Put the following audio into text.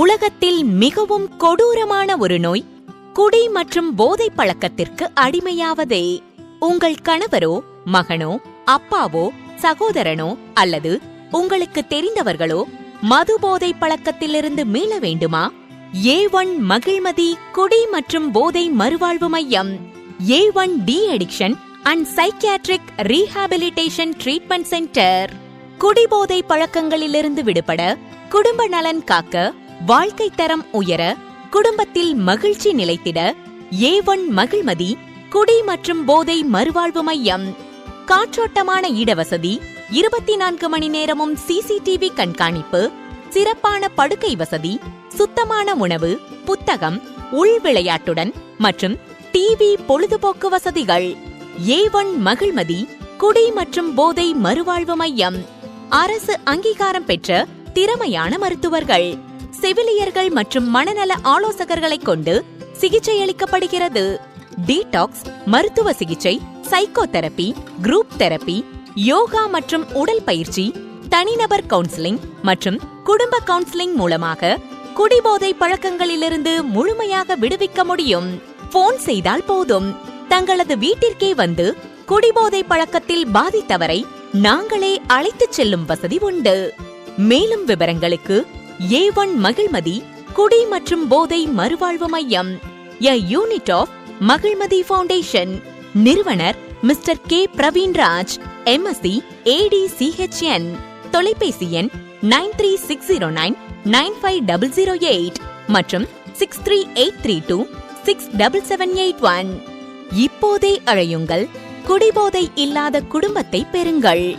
உலகத்தில் மிகவும் கொடூரமான ஒரு நோய் குடி மற்றும் போதை பழக்கத்திற்கு அடிமையாவதே. உங்கள் கணவரோ மகனோ அப்பாவோ சகோதரனோ அல்லது உங்களுக்கு தெரிந்தவர்களோ மது போதை பழக்கத்திலிருந்து மீள வேண்டுமா? ஏ ஒன் மகிழ்மதி குடி மற்றும் போதை மறுவாழ்வு மையம் A one T addiction and psychiatric rehabilitation treatment centre. குடிபோதை பழக்கங்களிலிருந்து விடுபட குடும்ப நலன் காக்க வாழ்க்கை தரம் உயர குடும்பத்தில் மகிழ்ச்சி நிலைத்திட ஏ ஒன் மகிழ்மதி குடி மற்றும் போதை மறுவாழ்வு மையம். காற்றோட்டமான இடவசதி இருபத்தி நான்கு மணி நேரமும் சிசிடிவி கண்காணிப்பு சிறப்பான படுக்கை வசதி சுத்தமான உணவு புத்தகம் உள் விளையாட்டுடன் மற்றும் டிவி பொழுதுபோக்கு வசதிகள். ஏ ஒன் மகிழ்மதி குடி மற்றும் போதை மறுவாழ்வு மையம். அரசு அங்கீகாரம் பெற்ற திறமையான மருத்துவர்கள். செவிலியர்கள் மற்றும் மனநல ஆலோசகர்களைக் கொண்டு சிகிச்சை அளிக்கப்படுகிறது. டீடாக்ஸ் மருத்துவ சிகிச்சை சைக்கோதெரபி குரூப் தெரபி யோகா மற்றும் உடல் பயிற்சி தனிநபர் கவுன்சிலிங் மற்றும் குடும்ப கவுன்சிலிங் மூலமாக குடிபோதை பழக்கங்களிலிருந்து முழுமையாக விடுவிக்க முடியும். போன் செய்தால் போதும். தங்களது வீட்டிற்கே வந்து குடிபோதை பழக்கத்தில் பாதித்தவரை நாங்களே அழைத்துச் செல்லும் வசதி உண்டு. மேலும் விவரங்களுக்கு ஏ ஒன் மகிழ்மதி குடி மற்றும் போதை மறுவாழ்வு மையம் a unit of Magizhmathi foundation. நிறுவனர் mister K. Praveenraj MSc AD CHN தொலைபேசி எண் nine three six zero nine nine five double zero eight மற்றும் six three eight three two six double seven eight one. இப்போதே அழையுங்கள். குடிபோதை இல்லாத குடும்பத்தை பெறுங்கள்.